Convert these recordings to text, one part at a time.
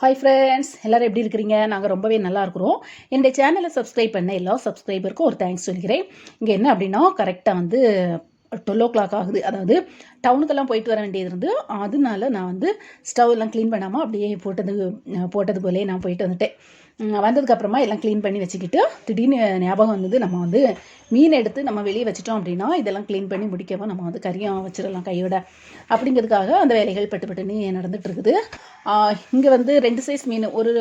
Hi friends எல்லோரும் எப்படி இருக்கிறீங்க? நாங்கள் ரொம்பவே நல்லா இருக்கிறோம். என்னுடைய சேனலை சப்ஸ்கிரைப் பண்ண எல்லா சப்ஸ்கிரைபருக்கும் ஒரு தேங்க்ஸ் சொல்லிக்கிறேன். இங்கே என்ன அப்படின்னா கரெக்டாக வந்து டுவெல் ஓ கிளாக் ஆகுது. அதாவது டவுனுக்கெல்லாம் போயிட்டு வர வேண்டியது இருந்து அதனால நான் வந்து ஸ்டவ்லாம் க்ளீன் பண்ணாமல் அப்படியே போட்டது போட்டது போலே நான் போயிட்டு வந்துட்டேன். வந்ததுக்கப்புறமா எல்லாம் க்ளீன் பண்ணி வச்சுக்கிட்டு திடீர்னு ஞாபகம் வந்தது நம்ம வந்து மீன் எடுத்து நம்ம வெளியே வச்சிட்டோம் அப்படின்னா இதெல்லாம் க்ளீன் பண்ணி முடிக்கவும் நம்ம வந்து கறியாக வச்சிடலாம் கையோட. அப்படிங்கிறதுக்காக அந்த வேலைகள் பட்டு பட்டுன்னு நடந்துட்டு இருக்குது இங்கே வந்து ரெண்டு சைஸ் மீன் ஒரு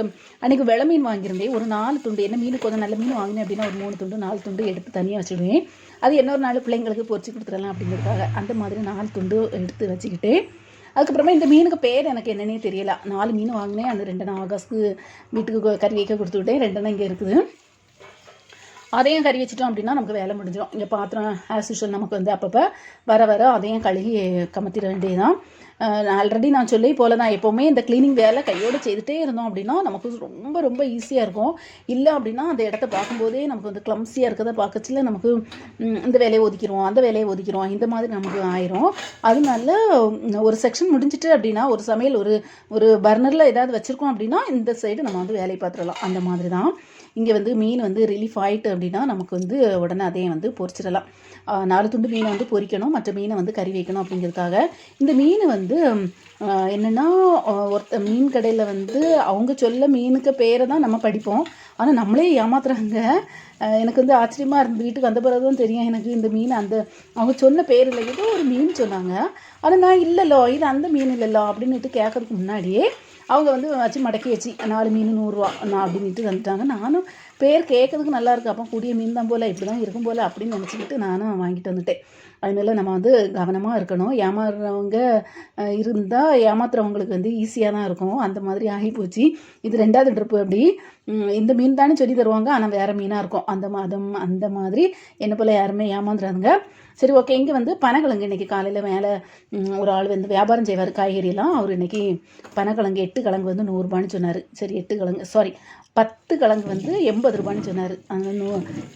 அன்றைக்கி வெள மீன் வாங்கியிருந்தேன். ஒரு நாலு துண்டு என்ன மீன் கொஞ்சம் நல்ல மீன் வாங்கினேன் அப்படின்னா ஒரு மூணு துண்டு நாலு துண்டு எடுத்து தனியாக வச்சுடுவேன். அது இன்னொரு நாள் பிள்ளைங்களுக்கு பொறிச்சு கொடுத்துடலாம் அப்படிங்கிறதுக்காக அந்த மாதிரி நாலு துண்டு எடுத்து வச்சுக்கிட்டேன். அதுக்கப்புறமா இந்த மீனுக்கு பேர் எனக்கு என்னன்னே தெரியல. நாலு மீன் வாங்கினேன். அந்த ரெண்டு நான் ஆகாஸ்க்கு வீட்டுக்கு கறி வைக்க கொடுத்து விட்டேன். ரெண்டெண்ணம் இங்கே இருக்குது. அதையும் கறி வச்சிட்டோம் அப்படின்னா நமக்கு வேலை முடிஞ்சிடும் இங்கே பாத்திரம் ஆஸ் யூஷுவல் நமக்கு வந்து அப்பப்போ வர வர அதையும் கழுகி கமத்திட வேண்டியதுதான். ஆல்ரெடி நான் சொல்லி போல தான். எப்போவுமே இந்த க்ளீனிங் வேலை கையோடு செய்துட்டே இருந்தோம் அப்படின்னா நமக்கு ரொம்ப ரொம்ப ஈஸியாக இருக்கும். இல்லை அப்படின்னா அந்த இடத்த பார்க்கும்போதே நமக்கு வந்து கிளம்ஸியாக இருக்கிறத பார்க்கச்சில நமக்கு இந்த வேலையை ஒதுக்கிடுவோம் அந்த வேலையை ஒதுக்கிடுவோம் இந்த மாதிரி நமக்கு ஆயிரும். அதனால ஒரு செக்ஷன் முடிஞ்சிட்டு அப்படின்னா ஒரு சமையல் ஒரு ஒரு பர்னரில் ஏதாவது வச்சுருக்கோம் அப்படின்னா இந்த சைடு நம்ம வந்து வேலையை பார்த்துடலாம். அந்த மாதிரி தான். இங்கே வந்து மீன் வந்து ரிலீஃப் ஆயிட்டு அப்படின்னா நமக்கு வந்து உடனே அதையும் வந்து பொரிச்சிடலாம். நாலு துண்டு மீனை வந்து பொறிக்கணும் மற்ற மீனை வந்து கறி வைக்கணும் அப்படிங்கிறதுக்காக. இந்த மீன் வந்து வந்து என்னன்னா ஒருத்த மீன் கடையில் வந்து அவங்க சொல்ல மீனுக்கு பேரை தான் நம்ம படிப்போம். ஆனால் நம்மளே ஏமாத்துறாங்க. எனக்கு வந்து ஆச்சரியமாக இருந்து வீட்டுக்கு வந்த பிறகு தான் தெரியும். எனக்கு இந்த மீன் அந்த அவங்க சொன்ன பேர் இல்லை ஏதோ ஒரு மீன் சொன்னாங்க. ஆனால் நான் இல்லைல்லோ இது அந்த மீன் இல்லைல்லோ அப்படின்னுட்டு கேட்கறதுக்கு முன்னாடியே அவங்க வந்து வச்சு மடக்கி வச்சு நாலு மீன் நூறுரூவா நான் அப்படின்ட்டு வந்துட்டாங்க. நானும் பேர் கேட்கறதுக்கு நல்லா இருக்கு. அப்போ கூடிய மீன் தான் போல் இப்படி தான் இருக்கும் போல் அப்படின்னு நினச்சிக்கிட்டு நானும் வாங்கிட்டு வந்துட்டேன். அதனால நம்ம வந்து கவனமாக இருக்கணும். ஏமாறுறவங்க இருந்தால் ஏமாத்துறவங்களுக்கு வந்து ஈஸியாக தான் இருக்கும். அந்த மாதிரி ஆகி போச்சு. இது ரெண்டாவது ட்ரிப்பு அப்படி. இந்த மீன் தானே சொல்லி தருவாங்க. ஆனால் வேறு மீனாக இருக்கும். அந்த மாதம் அந்த மாதிரி என்ன போல் யாருமே ஏமாந்துறாங்க சரி ஓகே இங்கே வந்து பனக்கிழங்கு இன்றைக்கி காலையில் மேலே ஒரு ஆள் வந்து வியாபாரம் செய்வார். காய்கறியெல்லாம் அவர் இன்றைக்கி பனக்கிழங்கு எட்டு கிழங்கு வந்து நூறுரூபான்னு சொன்னார். சரி எட்டு கிழங்கு சாரி பத்து கிழங்கு வந்து எண்பது ரூபான்னு சொன்னார். அந்த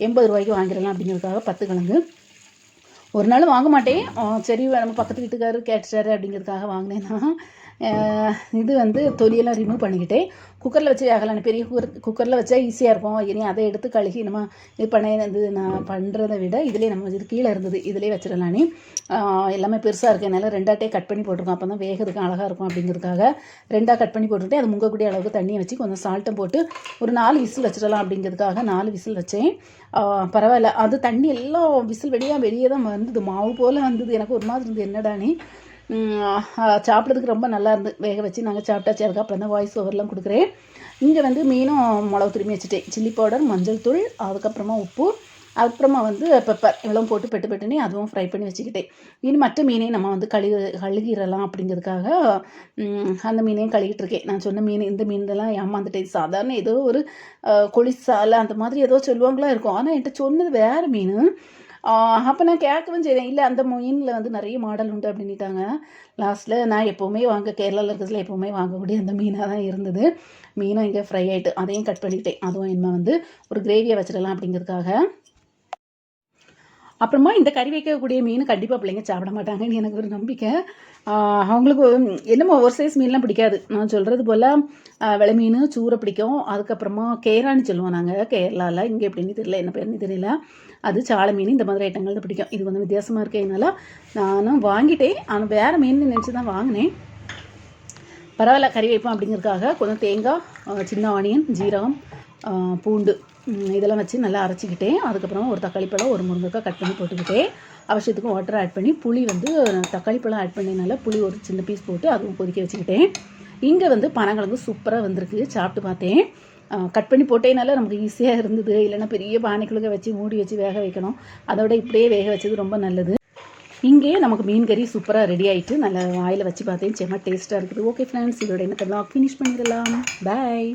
எண்பது ரூபாய்க்கு வாங்கிடலாம் அப்படிங்கிறதுக்காக பத்து கிழங்கு ஒரு நாள் வாங்க மாட்டேன். சரி நம்ம பக்கத்து வீட்டுக்காரர் கேட்டுட்டாரு அப்படிங்கிறதுக்காக வாங்கினேன்னா இது வந்து தொலியெல்லாம் ரிமூவ் பண்ணிக்கிட்டேன் குக்கரில் வச்சு வேகலாம் பெரிய குக்கர் குக்கரில் வச்சா ஈஸியாக இருக்கும். இனி அதை எடுத்து கழுகி நம்ம இது பண்ண இது நான் பண்ணுறதை விட இதிலே நம்ம இது கீழே இருந்தது இதிலே வச்சிடலானே எல்லாமே பெருசாக இருக்கு. என்னால் ரெண்டாட்டே கட் பண்ணி போட்டிருக்கோம். அப்போ தான் வேகிறதுக்கு அழகாக இருக்கும் அப்படிங்கிறதுக்காக ரெண்டாக கட் பண்ணி போட்டுட்டு அது முங்கக்கூடிய அளவுக்கு தண்ணியை வச்சு கொஞ்சம் சால்ட்டும் போட்டு ஒரு நாலு விசில் வச்சிடலாம் அப்படிங்கிறதுக்காக நாலு விசில் வச்சேன். பரவாயில்ல. அது தண்ணி எல்லாம் விசில் வெளியாக வெளியே தான் வந்தது. மாவு போல் வந்தது. எனக்கு ஒரு மாதிரி இருந்தது. என்னடானே சாப்பிட்றதுக்கு ரொம்ப நல்லா இருந்து. வேக வச்சு நாங்கள் சாப்பிட்டாச்சு. அதுக்கப்புறம் தான் வாய்ஸ் ஓவர்லாம் கொடுக்குறேன். இங்கே வந்து மீனும் மிளகு திரும்பி வச்சுட்டேன். சில்லி பவுடர் மஞ்சள் தூள் அதுக்கப்புறமா உப்பு அப்புறமா வந்து பெப்பர் இவ்வளோ போட்டு பெட்டு பெட்டுனே அதுவும் ஃப்ரை பண்ணி வச்சுக்கிட்டேன். இனி மற்ற மீனையும் நம்ம வந்து கழுகு கழுகிடலாம் அப்படிங்கிறதுக்காக அந்த மீனையும் கழுகிட்டு இருக்கேன். நான் சொன்ன மீன் இந்த மீன்லாம் ஏமாந்துட்டேன். சாதாரண ஏதோ ஒரு அஹ், அந்த மாதிரி ஏதோ சொல்லுவாங்களா இருக்கும். ஆனால் என்கிட்ட சொன்னது வேறு மீன். அப்போ நான் கேட்கவும் செய்கிறேன் இல்லை அந்த மீனில் வந்து நிறைய மாடல் உண்டு அப்படின்ட்டாங்க லாஸ்ட்டில் நான் எப்போவுமே வாங்க கேரளாவில் இருக்கிறதுல எப்போவுமே வாங்கக்கூடிய அந்த மீனாக தான் இருந்தது. மீனும் இங்கே ஃப்ரை ஆகிட்டு அதையும் கட் பண்ணிக்கிட்டேன். அதுவும் என்ன வந்து ஒரு கிரேவியை வச்சிடலாம் அப்படிங்கிறதுக்காக. அப்புறமா இந்த கறி வைக்கக்கூடிய மீன் கண்டிப்பாக பிள்ளைங்க சாப்பிட மாட்டாங்கன்னு எனக்கு ஒரு நம்பிக்கை. அவங்களுக்கு என்னமோ ஒரு சைஸ் மீன்லாம் பிடிக்காது. நான் சொல்கிறது போல் விலை மீன் சூரை பிடிக்கும். அதுக்கப்புறமா கேரான்னு சொல்லுவோம் நாங்கள் கேரளாவில் இங்கே எப்படின்னு தெரியல என்ன பேருன்னு தெரியல. அது சாலை மீன் இந்த மாதிரி ஐட்டங்கள் தான் பிடிக்கும். இது வந்து வித்தியாசமாக இருக்கேனால நானும் வாங்கிட்டேன். ஆனால் வேறு மீன் நினச்சி தான் வாங்கினேன். பரவாயில்ல கறி வைப்போம் அப்படிங்கிறதுக்காக கொஞ்சம் தேங்காய் சின்ன ஆனியன் ஜீரகம் பூண்டு இதெல்லாம் வச்சு நல்லா அரைச்சிக்கிட்டேன் அதுக்கப்புறம் ஒரு தக்காளி பழம் ஒரு முருங்கைக்காய் கட் பண்ணி போட்டுக்கிட்டேன் அவசியத்துக்கு வாட்டர் ஆட் பண்ணி புளி வந்து தக்காளி பழம் ஆட் பண்ணினால புளி ஒரு சின்ன பீஸ் போட்டு அதுவும் கொதிக்க வச்சுக்கிட்டேன் இங்கே வந்து பனங்கிழங்கு சூப்பராக வந்திருக்கு. சாப்பிட்டு பார்த்தேன். கட் பண்ணி போட்டேனால நமக்கு ஈஸியாக இருந்தது. இல்லைன்னா பெரிய பானைக்குழுக்க வச்சு மூடி வச்சு வேக வைக்கணும். அதோட இப்படியே வேக வச்சது ரொம்ப நல்லது. இங்கேயே நமக்கு மீன் கறி சூப்பராக ரெடி ஆகிட்டு நல்லா வாயில் வச்சு பார்த்தேன். செம்ம டேஸ்ட்டாக இருக்குது. ஓகே ஃப்ரெண்ட்ஸ் இதோட என்ன ஃபினிஷ் பண்ணிடலாம். பாய்